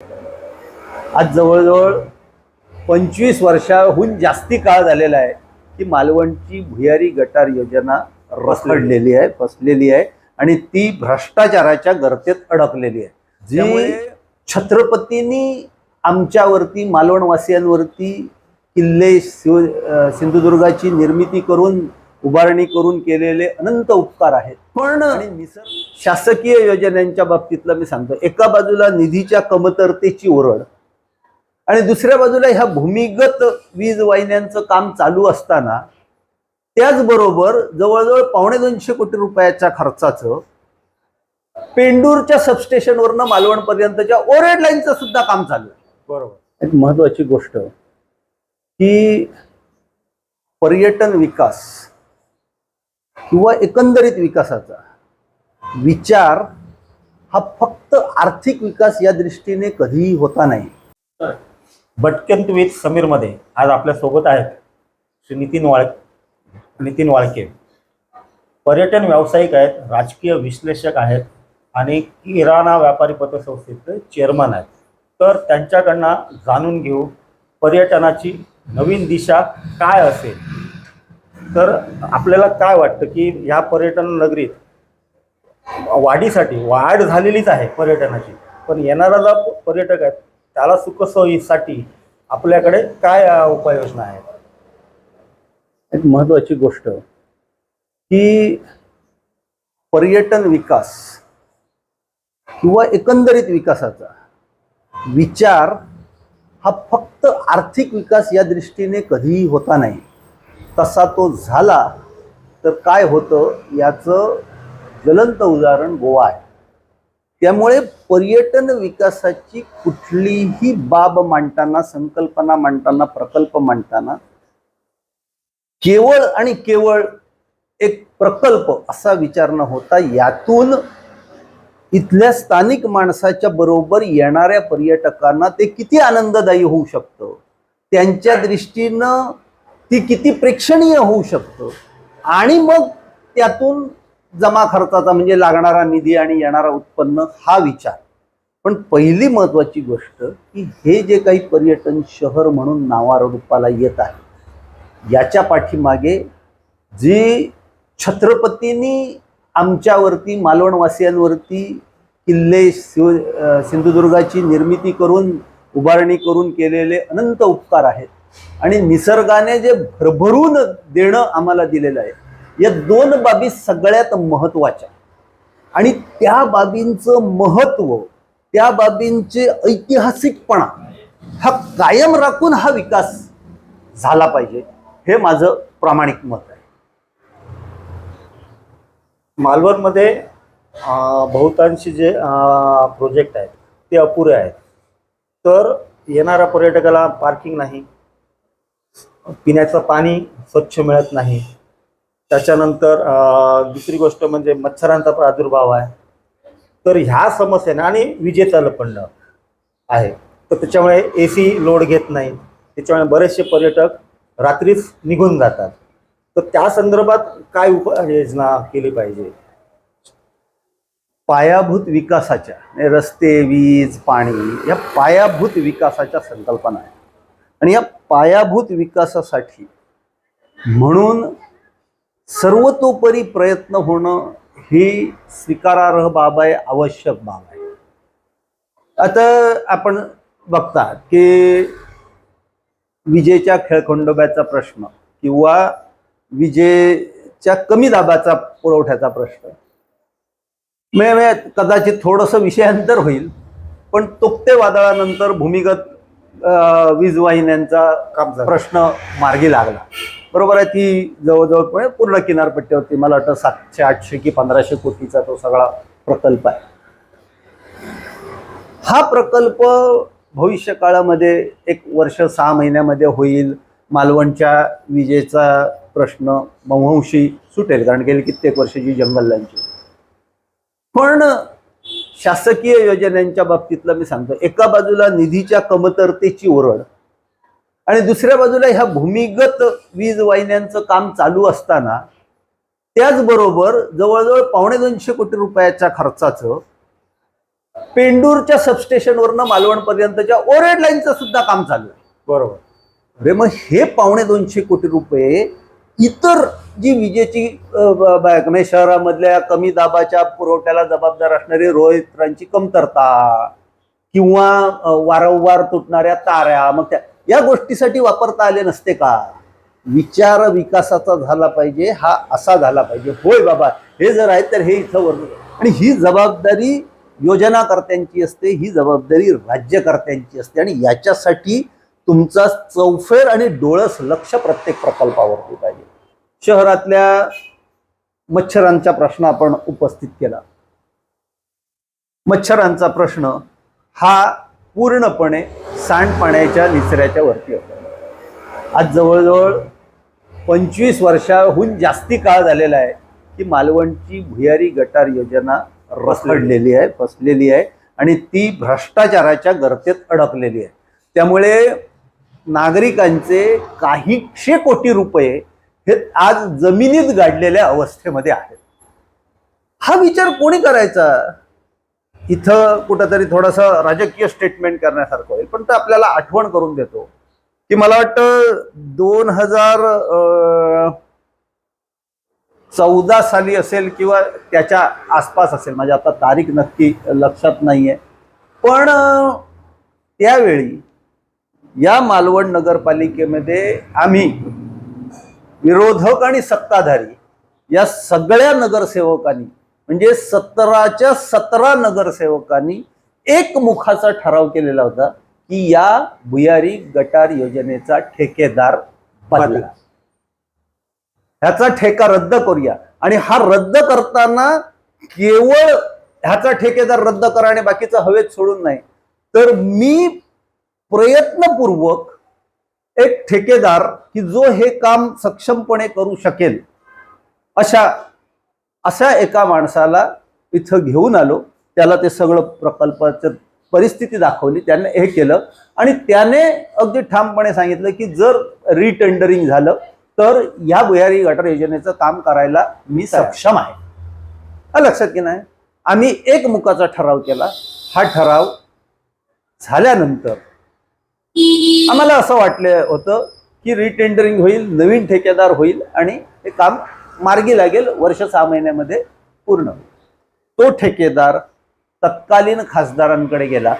आज जवळजवळ पंचवीस वर्षाहून जास्ती काळ झालेला आहे की मालवणची भुयारी गटार योजना रखडलेली आहे फसलेली आहे आणि ती भ्रष्टाचाराच्या गर्तेत अडकलेली आहे. जी छत्रपतींनी आमच्यावरती मालवणवासियांवरती किल्ले शिव सिंधुदुर्गाची निर्मिती करून उभारणी करून केलेले अनंत उपकार आहेत. पण शासकीय योजनांच्या बाबतीतलं मी सांगतो. एका बाजूला निधीच्या कमतरतेची ओरड आणि दुसऱ्या बाजूला ह्या भूमिगत वीज वाहिन्यांचं काम चालू असताना त्याचबरोबर जवळजवळ पावणे दोनशे कोटी रुपयाच्या खर्चाचं पेंडूरच्या सबस्टेशनवरनं मालवणपर्यंतच्या ओरेड लाईनचं सुद्धा काम चालू आहे. बरोबर. एक महत्वाची गोष्ट की पर्यटन विकास किंवा एकंदरीत विकासाचा. विचार हा फक्त आर्थिक विकास या दृष्टीने कधीही होता नाही. भटकंत विथ समीरमध्ये आज आपल्यासोबत आहेत श्री नितीन वाळ नितीन वाळके. पर्यटन व्यावसायिक आहेत राजकीय विश्लेषक आहेत आणि किराणा व्यापारी पतसंस्थेचे चेअरमन आहेत. तर त्यांच्याकडनं जाणून घेऊ पर्यटनाची नवीन दिशा काय असेल? तर आपल्याला काय वाटतं की ह्या पर्यटन नगरीत वाढीसाठी वाढ झालेलीच आहे पर्यटनाची पण येणारा जो पर्यटक आहे त्याला सुखसोयीसाठी आपल्याकडे काय उपाययोजना आहेत? एक महत्वाची गोष्ट की पर्यटन विकास किंवा एकंदरीत विकासाचा विचार हा फक्त आर्थिक विकास या दृष्टीने कधीही होता नाही. तसा तो झाला तर काय होतं? याचं ज्वलंत उदाहरण गोवा आहे. त्यामुळे पर्यटन विकासाची कुठलीही बाब मांडताना संकल्पना मांडताना प्रकल्प मांडताना केवळ आणि केवळ एक प्रकल्प असा विचार न होता यातून इथल्या स्थानिक माणसाच्या बरोबर येणाऱ्या पर्यटकांना ते किती आनंददायी होऊ शकतं? त्यांच्या दृष्टीनं ती किती प्रेक्षणीय होऊ शकतं. आणि मग त्यातून जमा खर्चाचा म्हणजे लागणारा निधी आणि येणारा उत्पन्न हा विचार. पण पहिली महत्वाची गोष्ट की हे जे काही पर्यटन शहर म्हणून नावारूपाला येत आहे याच्या पाठीमागे जी छत्रपतींनी आमच्यावरती मालवणवासियांवरती किल्ले शिव सिंधुदुर्गाची निर्मिती करून उभारणी करून केलेले अनंत उपकार आहेत. आणि निसर्गाने जे भरभरून देणं आम्हाला दिलेलं आहे या दोन बाबी सगळ्यात महत्त्वाच्या आणि त्या बाबींचं महत्त्व त्या बाबींचे ऐतिहासिकपणा हा कायम राखून हा विकास झाला पाहिजे हे माझं प्रामाणिक मत आहे. मालवणमध्ये बहुतांशी जे प्रोजेक्ट आहेत ते अपुरे आहेत. तर येणाऱ्या पर्यटकाला पार्किंग नाही पिण्याचं पाणी स्वच्छ मिळत नाही. त्याच्यानंतर दुसरी गोष्ट म्हणजे मच्छरांचा प्रादुर्भाव आहे. तर ह्या समस्याने आणि विजेचं लपंड आहे. तर त्याच्यामुळे ए सी लोड घेत नाही. त्याच्यामुळे बरेचसे पर्यटक रात्रीच निघून जातात. तर त्या संदर्भात काय उपाययोजना केली पाहिजे? पायाभूत विकासाच्या रस्ते वीज पाणी या पायाभूत विकासाच्या संकल्पना आहेत. आणि या पायाभूत विकासासाठी म्हणून सर्वतोपरी प्रयत्न होणं ही स्वीकारार्ह बाब आहे आवश्यक बाब आहे. आता आपण बघता की विजेच्या खेळखंडोब्याचा प्रश्न किंवा विजेच्या कमी दाबाचा पुरवठ्याचा प्रश्न. मे कदाचित थोडंसं विषयांतर होईल पण तोक्ते वादळानंतर भूमिगत वीज वाहिन्यांचा प्रश्न मार्गी लागला. बरोबर आहे ती जवळजवळ पूर्ण किनारपट्टीवरती मला वाटतं सातशे आठशे की पंधराशे कोटीचा तो सगळा प्रकल्प आहे. हा प्रकल्प भविष्य काळामध्ये एक वर्ष सहा महिन्यामध्ये होईल. मालवणच्या विजेचा प्रश्न बंवंशी सुटेल कारण गेली कित्येक वर्षाची जंगल लाईनची पण शासकीय योजनांच्या बाबतीतलं मी सांगतो. एका बाजूला निधीच्या कमतरतेची ओरड आणि दुसऱ्या बाजूला ह्या भूमिगत वीज वाहिन्यांचं काम चालू असताना त्याचबरोबर जवळजवळ पावणे दोनशे कोटी रुपयाच्या खर्चाचं पेंडूरच्या सबस्टेशनवरनं मालवण पर्यंतच्या ओरेड लाईनचं सुद्धा काम चालू आहे. बरोबर. अरे मग हे पावणे दोनशे कोटी रुपये इतर जी विजेची म्हणजे शहरामधल्या कमी दाबाच्या पुरवठ्याला जबाबदार असणारी रोहित्रांची कमतरता किंवा वारंवार तुटणाऱ्या ताऱ्या मग त्या या गोष्टीसाठी वापरता आले नसते का? विचार विकासाचा झाला पाहिजे हा असा झाला पाहिजे. होय बाबा हे जर आहे तर हे इथं वर आणि ही जबाबदारी योजनाकर्त्यांची असते ही जबाबदारी राज्यकर्त्यांची असते आणि याच्यासाठी तुमचा चौफेर आणि डोळस लक्ष प्रत्येक प्रकल्पावरती पाहिजे. शहरातल्या मच्छरांचा प्रश्न आपण उपस्थित केला. मच्छरांचा प्रश्न हा पूर्णपणे सांडपाण्याच्या निचऱ्याच्या वरती होता. आज जवळजवळ पंचवीस वर्षाहून जास्ती काळ झालेला आहे की मालवणची भुयारी गटार योजना रखडलेली आहे फसलेली आहे आणि ती भ्रष्टाचाराच्या गर्तेत अडकलेली आहे. त्यामुळे नागरिकांचे काहीशे कोटी रुपये हे आज जमिनीत गाडलेल्या अवस्थेमध्ये आहेत हा विचार कोणी करायचा? इथं कुठंतरी थोडंसं राजकीय स्टेटमेंट करण्यासारखं होईल पण ते आपल्याला आठवण करून देतो. की मला वाटतं दोन हजार चौदा साली असेल किंवा त्याच्या आसपास असेल माझी आता तारीख नक्की लक्षात नाहीये. पण त्यावेळी या मालवण नगरपालिकेमध्ये आम्ही विरोधक आणि सत्ताधारी या सगळ्या नगरसेवकांनी म्हणजे सतराच्या सतरा नगरसेवकांनी एक मुखाचा ठराव केलेला होता की या भुयारी गटार योजनेचा ठेकेदार बदला ह्याचा ठेका रद्द करूया. आणि हा रद्द करताना केवळ ह्याचा ठेकेदार रद्द करा आणि बाकीचं हवेत सोडून नाही. तर मी प्रयत्नपूर्वक एक ठेकेदार की जो हे काम सक्षमपणे करू शकेल. अशा अशा एका माणसाला इथं घेऊन आलो. त्याला ते सगळं प्रकल्पाचं परिस्थिती दाखवली. त्याने हे केलं. आणि त्याने अगदी ठामपणे सांगितलं की जर रिटेंडरिंग झालं तर या भुयारी गटार योजनेचं काम करायला मी सक्षम आहे. हा लक्षात की नाही? आम्ही एक मुखाचा ठराव केला. हा ठराव झाल्यानंतर आम्हाला असं वाटलं होतं की रिटेंडरिंग होईल नवीन ठेकेदार होईल आणि हे काम मार्गी लागेल वर्ष सहा महिन्यामध्ये पूर्ण होईल. तो ठेकेदार तत्कालीन खासदारांकडे गेला.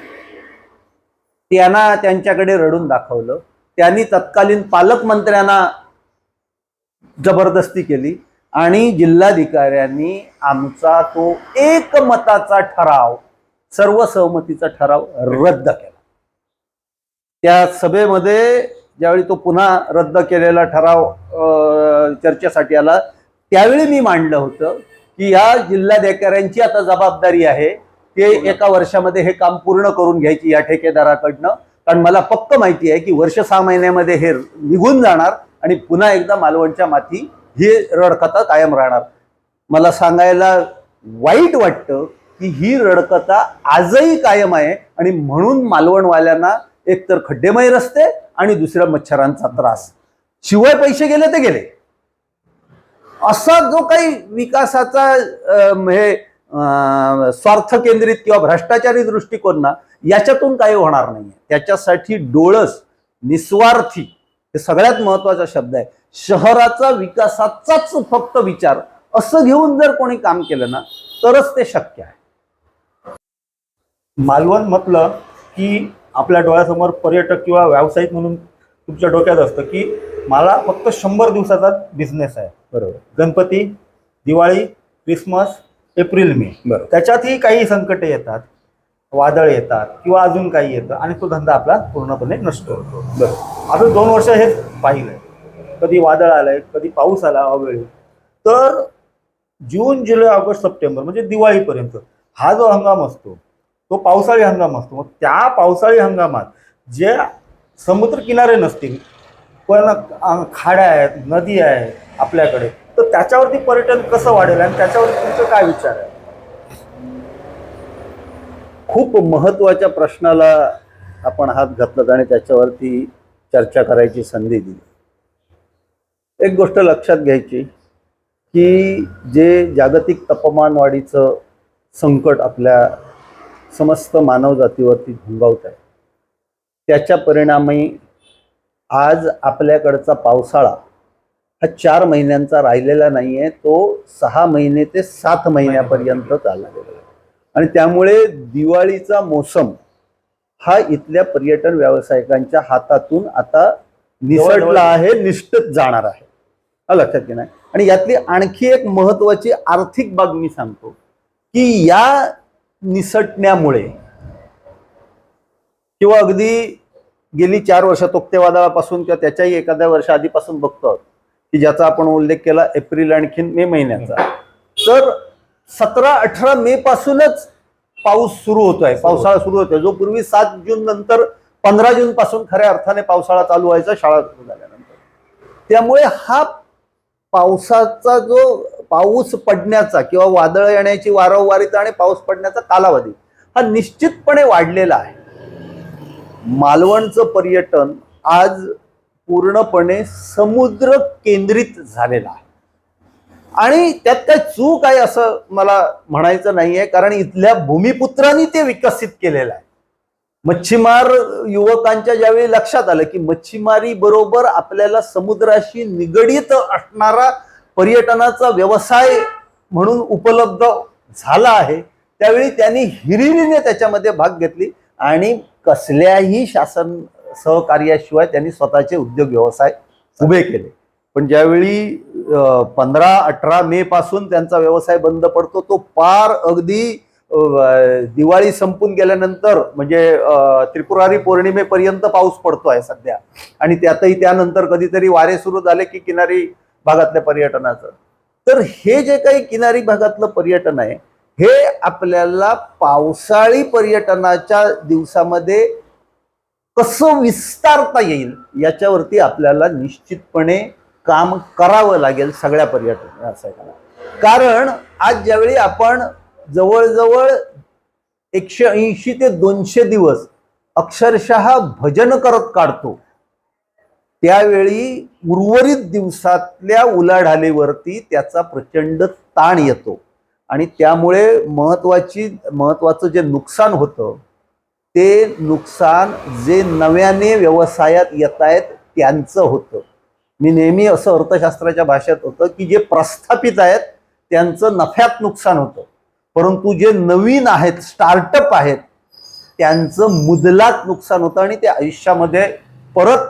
त्यांना त्यांच्याकडे रडून दाखवलं. त्यांनी तत्कालीन पालकमंत्र्यांना जबरदस्ती केली आणि जिल्हाधिकाऱ्यांनी आमचा तो एकमताचा ठराव सर्वसहमतीचा ठराव रद्द केला. त्या सभेमध्ये ज्यावेळी तो पुन्हा रद्द केलेला ठराव चर्चेसाठी आला त्यावेळी मी मांडलं होतं की या जिल्हाधिकाऱ्यांची आता जबाबदारी आहे. ते एका वर्षामध्ये हे काम पूर्ण करून घ्यायची या ठेकेदाराकडनं. कारण मला पक्क माहिती आहे की वर्ष सहा महिन्यामध्ये हे निघून जाणार आणि पुन्हा एकदा मालवणच्या माती ही रडकथा कायम राहणार. मला सांगायला वाईट वाटतं की ही रडकथा आजही कायम आहे आणि म्हणून मालवणवाल्यांना एकतर खड्डेमय रस्ते आणि दुसऱ्या मच्छरांचा त्रास. शिवाय पैसे गेले ते गेले. असा जो काही विकासाचा हे अं, स्वार्थ केंद्रित किंवा भ्रष्टाचारी दृष्टिकोन ना याच्यातून काही होणार नाहीये. त्याच्यासाठी डोळस निस्वार्थी हे सगळ्यात महत्त्वाचा शब्द आहे. शहराचा विकासाचाच फक्त विचार असं घेऊन जर कोणी काम केलं ना तरच ते शक्य आहे. मालवण म्हटलं की आपल्या डोळ्यासमोर पर्यटक किंवा व्यावसायिक म्हणून तुमच्या डोक्यात असतं की मला फक्त शंभर दिवसाचा बिझनेस आहे. बरोबर. Ganpati Diwali Christmas April May बरोबर. त्याच्यातही काही संकटे येतात वादळ येतात किंवा अजून काही येतं आणि तो धंदा आपला पूर्णपणे नष्ट होतो. बरोबर. आता दोन वर्ष हेच पाहिलंय. कधी वादळ आलंय कधी पाऊस आला अवेळी. तर जून जुलै ऑगस्ट सप्टेंबर म्हणजे दिवाळीपर्यंत हा जो हंगाम असतो तो पावसाळी हंगाम असतो. मग त्या पावसाळी हंगामात जे समुद्र किनारे नसतील पण खाड्या आहेत नदी आहे आपल्याकडे तर त्याच्यावरती पर्यटन कसं वाढेल आणि त्याच्यावरती तुमचं काय विचार आहे? खूप महत्त्वाच्या प्रश्नाला आपण हात घातलात आणि त्याच्यावरती चर्चा करायची संधी दिली. एक गोष्ट लक्षात घ्यायची की जे जागतिक तापमानवाढीचं संकट आपल्या समस्त मानवजातीवरती घुंगावत आहे. त्याच्या परिणामी आज आपल्याकडचा पावसाळा हा चार महिन्यांचा राहिलेला नाही आहे तो सहा महिने ते सात महिन्यापर्यंत चालला गेला आणि त्यामुळे दिवाळीचा मोसम हा इथल्या पर्यटन व्यावसायिकांच्या हातातून आता निसटला आहे निष्ठच जाणार आहे. हा लक्षात नाही आणि यातली आणखी एक महत्वाची आर्थिक बाब मी सांगतो की या निसटण्यामुळे. किंवा अगदी गेली चार वर्ष तोक्तेवादापासून किंवा त्याच्याही एखाद्या वर्षा आधीपासून बघतो की ज्याचा आपण उल्लेख केला एप्रिल आणखीन मे महिन्याचा. तर सतरा अठरा मे पासूनच पाऊस सुरू होतोय पावसाळा सुरू होतोय. जो पूर्वी सात जून नंतर पंधरा जून पासून खऱ्या अर्थाने पावसाळा चालू व्हायचा शाळा सुरू झाल्यानंतर. त्यामुळे हा पावसाचा जो पाऊस पडण्याचा किंवा वादळ येण्याची वारंवारिता आणि पाऊस पडण्याचा कालावधी हा निश्चितपणे वाढलेला आहे. मालवणचं पर्यटन आज पूर्णपणे समुद्र केंद्रित झालेलं आहे. आणि त्यात काय चूक आहे असं मला म्हणायचं नाहीये कारण इथल्या भूमिपुत्रांनी ते विकसित केलेलं आहे. मच्छीमार युवकांच्या ज्यावेळी लक्षात आलं की मच्छीमारी बरोबर आपल्याला समुद्राशी निगडीत असणारा पर्यटनाचा व्यवसाय म्हणून उपलब्ध झाला आहे. त्यावेळी त्यांनी हिरिरीने त्याच्यामध्ये भाग घेतली आणि कसल्याही शासन सहकार्याशिवाय त्यांनी स्वतःचे उद्योग व्यवसाय उभे केले. पण ज्यावेळी पंधरा अठरा मे पासून त्यांचा व्यवसाय बंद पडतो तो पार अगदी दिवाळी संपून गेल्यानंतर म्हणजे त्रिपुरारी पौर्णिमेपर्यंत पाऊस पडतो आहे सध्या. आणि त्यातही त्यानंतर कधीतरी वारे सुरू झाले की किनारी भागातल्या पर्यटनाचं. तर हे जे काही किनारी भागातलं पर्यटन आहे हे आपल्याला पावसाळी पर्यटनाच्या दिवसामध्ये कसं विस्तारता येईल याच्यावरती आपल्याला निश्चितपणे काम करावं लागेल सगळ्या पर्यटन व्यावसायिकांना कारण आज ज्यावेळी आपण जवळजवळ एकशे ऐंशी ते दोनशे दिवस अक्षरशः भजन करत काढतो त्यावेळी उर्वरित दिवसातल्या उलाढालीवरती त्याचा प्रचंड ताण येतो. आणि त्यामुळे महत्त्वाची महत्त्वाचं जे नुकसान होतं ते नुकसान जे नव्याने व्यवसायात येत आहेत त्यांचं होतं. मी नेहमी असं अर्थशास्त्राच्या भाषेत होतं की जे प्रस्थापित आहेत त्यांचं नफ्यात नुकसान होतं. परंतु जे नवीन आहेत स्टार्टअप आहेत त्यांचं मुदलात नुकसान होतं आणि ते आयुष्यामध्ये परत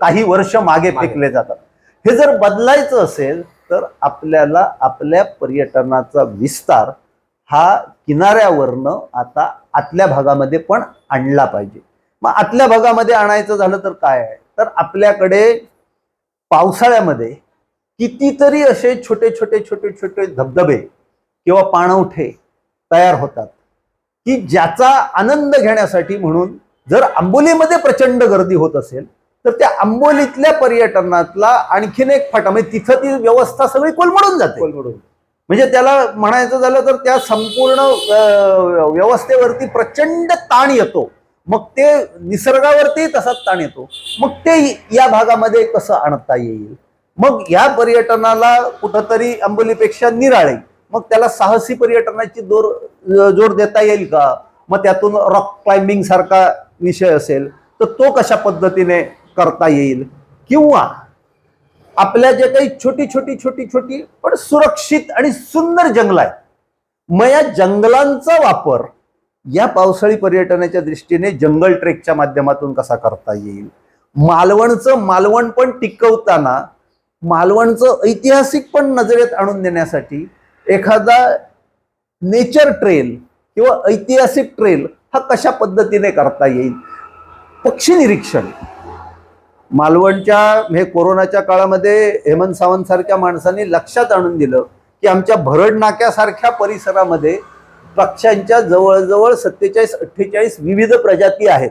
काही वर्ष मागे. फेकले जातात. हे जर बदलायचं असेल तर आपल्याला आपल्या पर्यटनाचा विस्तार हा किनाऱ्यावरनं आता आतल्या भागामध्ये पण आणला पाहिजे. मग आतल्या भागामध्ये आणायचं झालं तर काय आहे? तर आपल्याकडे पावसाळ्यामध्ये कितीतरी असे छोटे छोटे छोटे छोटे धबधबे किंवा पाणवठे तयार होतात की ज्याचा आनंद घेण्यासाठी म्हणून जर आंबोलीमध्ये प्रचंड गर्दी होत असेल तर त्या आंबोलीतल्या पर्यटनातला आणखीन एक फाटा म्हणजे तिथं ती व्यवस्था सगळी कोलमडून जाते. कोलमडून. म्हणजे त्याला म्हणायचं झालं तर त्या संपूर्ण व्यवस्थेवरती प्रचंड ताण येतो. मग ते निसर्गावरती तसाच ताण येतो. मग ते या भागामध्ये कसं आणता येईल? मग या पर्यटनाला कुठंतरी अंबोलीपेक्षा निराळे. मग त्याला साहसी पर्यटनाची दोर जोड देता येईल का? मग त्यातून रॉक क्लाइम्बिंग सारखा विषय असेल. तर तो कशा पद्धतीने करता येईल किंवा आपल्या जे काही छोटी छोटी छोटी छोटी पण सुरक्षित आणि सुंदर जंगल आहे मग या जंगलांचा वापर या पावसाळी पर्यटनाच्या दृष्टीने जंगल ट्रेकच्या माध्यमातून कसा करता येईल? मालवणचं मालवण पण टिकवताना मालवणचं ऐतिहासिक पण नजरेत आणून देण्यासाठी एखादा नेचर ट्रेल किंवा ऐतिहासिक ट्रेल हा कशा पद्धतीने करता येईल? पक्षी निरीक्षण. मालवणच्या हे कोरोनाच्या काळामध्ये हेमंत सावंत सारख्या माणसांनी लक्षात आणून दिलं की आमच्या भरड नाक्यासारख्या परिसरामध्ये पक्ष्यांच्या जवळजवळ सत्तेचाळीस अठ्ठेचाळीस विविध प्रजाती आहेत.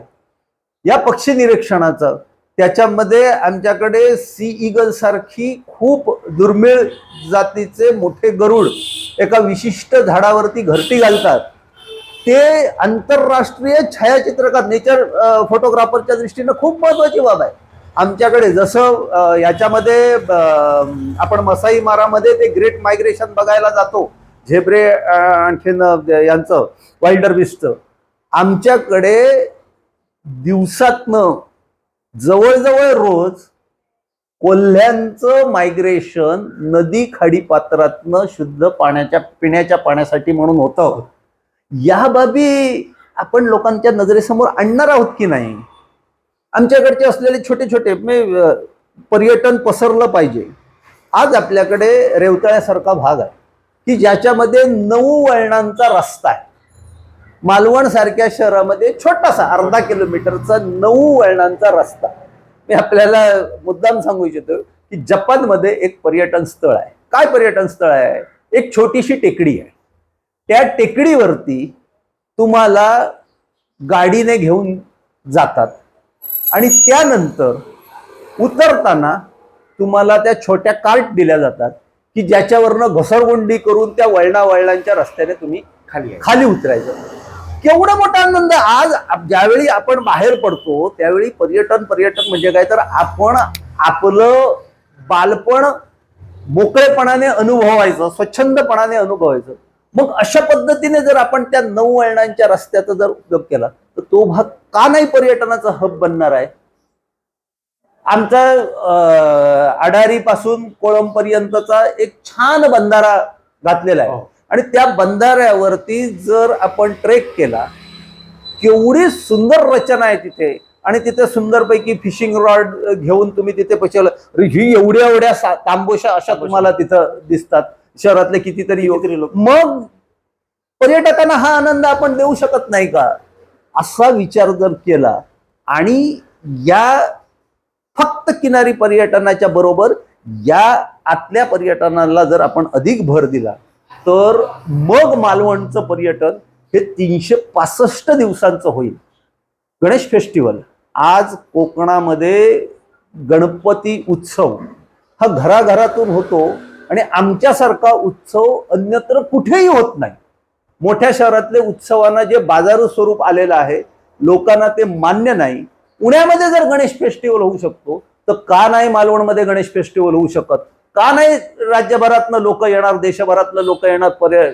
या पक्षी निरीक्षणाचं त्याच्यामध्ये आमच्याकडे सी इगल सारखी खूप दुर्मिळ जातीचे मोठे गरुड एका विशिष्ट झाडावरती घरटी घालतात. ते आंतरराष्ट्रीय छायाचित्रकार नेचर फोटोग्राफरच्या दृष्टीनं खूप महत्वाची बाब आहे. आमच्याकडे जसं याच्यामध्ये आपण मसाई मारामध्ये ते ग्रेट मायग्रेशन बघायला जातो. झेब्रे आणखीन यांचं वाईल्डर बिस्टचं आमच्याकडे दिवसातनं जवळजवळ रोज कोल्ह्यांचं मायग्रेशन नदी खाडीपात्रातनं शुद्ध पाण्याच्या पिण्याच्या पाण्यासाठी म्हणून होतं. या बाबी आपण लोकांच्या नजरेसमोर आणणार आहोत की नाही? आमच्याकडचे असलेले छोटे छोटे पर्यटन पसरलं पाहिजे. आज आपल्याकडे रेवतळ्यासारखा भाग आहे की ज्याच्यामध्ये नऊ वळणांचा रस्ता आहे. मालवण सारख्या शहरामध्ये छोटासा अर्धा किलोमीटरचा नऊ वळणांचा रस्ता. मी आपल्याला मुद्दाम सांगू इच्छितो की जपानमध्ये एक पर्यटन स्थळ आहे. काय पर्यटन स्थळ आहे? एक छोटीशी टेकडी आहे. त्या टेकडीवरती तुम्हाला गाडीने घेऊन जातात. आणि त्यानंतर उतरताना तुम्हाला त्या छोट्या कार्ट दिल्या जातात की ज्याच्यावरनं घसरगुंडी करून त्या वळणा वळणांच्या रस्त्याने तुम्ही खाली खाली उतरायचं. केवढा मोठा आनंद. आज ज्यावेळी आपण बाहेर पडतो त्यावेळी पर्यटन पर्यटन म्हणजे काय? तर आपण आपलं बालपण मोकळेपणाने अनुभवायचं स्वच्छंदपणाने अनुभवायचं. मग अशा पद्धतीने जर आपण त्या नऊ वळणांच्या रस्त्याचा जर उपयोग केला तर तो भाग का नाही पर्यटनाचा हब बनणार आहे? आमचा अडारी पासून कोळंबपर्यंतचा एक छान बंधारा घातलेला आहे. हो. आणि त्या बंधाऱ्यावरती जर आपण ट्रेक केला केवढी सुंदर रचना आहे तिथे. आणि तिथे सुंदरपैकी फिशिंग रॉड घेऊन तुम्ही तिथे पचवलं ही एवढ्या एवढ्या सा- तांबोशा अशा. तुम्हाला तिथं दिसतात. शहरातले कितीतरी युवक मग पर्यटकांना हा आनंद आपण देऊ शकत नाही का? असा विचार जर केला आणि या फक्त किनारी पर्यटनाच्या बरोबर या आतल्या पर्यटनाला जर आपण अधिक भर दिला तर मग मालवणचं पर्यटन हे तीनशे पासष्ट दिवसांचं होईल. गणेश फेस्टिवल. आज कोकणामध्ये गणपती उत्सव हा घराघरातून होतो. आणि आमच्यासारखा उत्सव अन्यत्र कुठेही होत नाही. मोठ्या शहरातले उत्सवांना जे बाजारू स्वरूप आलेलं आहे लोकांना ते मान्य नाही. पुण्यामध्ये जर गणेश फेस्टिवल होऊ शकतो तर का नाही मालवणमध्ये गणेश फेस्टिवल होऊ शकत? का नाही राज्यभरातनं लोक येणार देशभरातनं लोक येणार पर्य?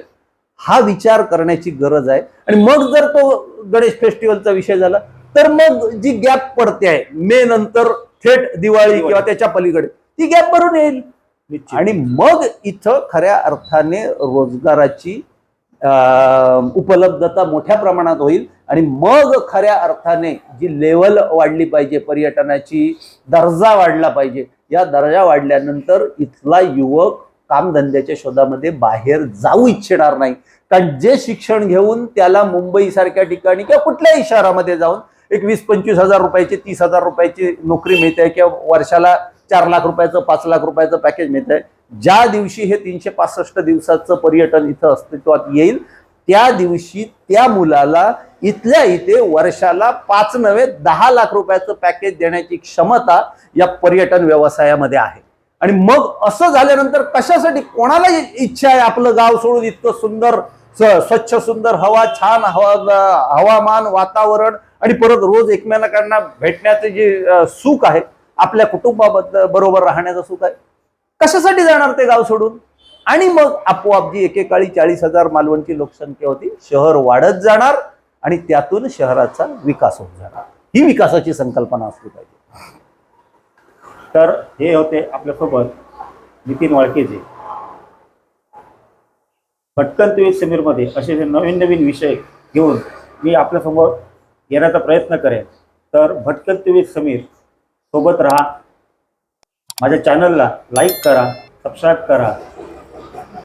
हा विचार करण्याची गरज आहे. आणि मग जर तो गणेश फेस्टिवलचा विषय झाला तर मग जी गॅप पडते आहे मे नंतर थेट दिवाळी किंवा त्याच्या पलीकडे ती गॅप भरून येईल. आणि मग इथं खऱ्या अर्थाने रोजगाराची उपलब्धता मोठ्या प्रमाणात होईल. आणि मग खऱ्या अर्थाने जी लेवल वाढली पाहिजे पर्यटनाची दर्जा वाढला पाहिजे या दर्जा वाढल्यानंतर इथला युवक कामधंद्याच्या शोधामध्ये बाहेर जाऊ इच्छिणार नाही. कारण जे शिक्षण घेऊन त्याला मुंबईसारख्या ठिकाणी किंवा कुठल्याही शहरामध्ये जाऊन एक वीस पंचवीस हजार रुपयाची तीस हजार रुपयाची नोकरी मिळते किंवा वर्षाला चार लाख रुपयाचं पाच लाख रुपयाचं पॅकेज मिळतंय. ज्या दिवशी हे तीनशे पासष्ट दिवसाचं पर्यटन इथं अस्तित्वात येईल त्या दिवशी त्या मुलाला इथल्या इथे वर्षाला पाच नव्हे दहा लाख रुपयाचं पॅकेज देण्याची क्षमता या पर्यटन व्यवसायामध्ये आहे. आणि मग असं झाल्यानंतर कशासाठी कोणाला इच्छा आहे आपलं गाव सोडून इतकं सुंदर स्वच्छ सुंदर हवा छान हवा हवामान वातावरण आणि परत रोज एकमेकांना भेटण्याचं जे सुख आहे आपल्या कुटुंबाबद्दल बरोबर राहण्याचा सुख आहे. कशासाठी जाणार ते गाव सोडून? आणि मग आपोआप जी एकेकाळी चाळीस हजार मालवणची लोकसंख्या होती शहर वाढत जाणार आणि त्यातून शहराचा विकास होत जाणार. ही विकासाची संकल्पना असली पाहिजे. तर हे होते आपल्यासोबत नितीन वाळकेजी. भटकन तुम्ही समीरमध्ये असे जे नवीन नवीन विषय घेऊन मी आपल्यासमोर येण्याचा प्रयत्न करेन. तर भटकन तुम्ही समीर सोबत राहा. माझ्या चॅनलला लाईक करा सबस्क्राईब करा.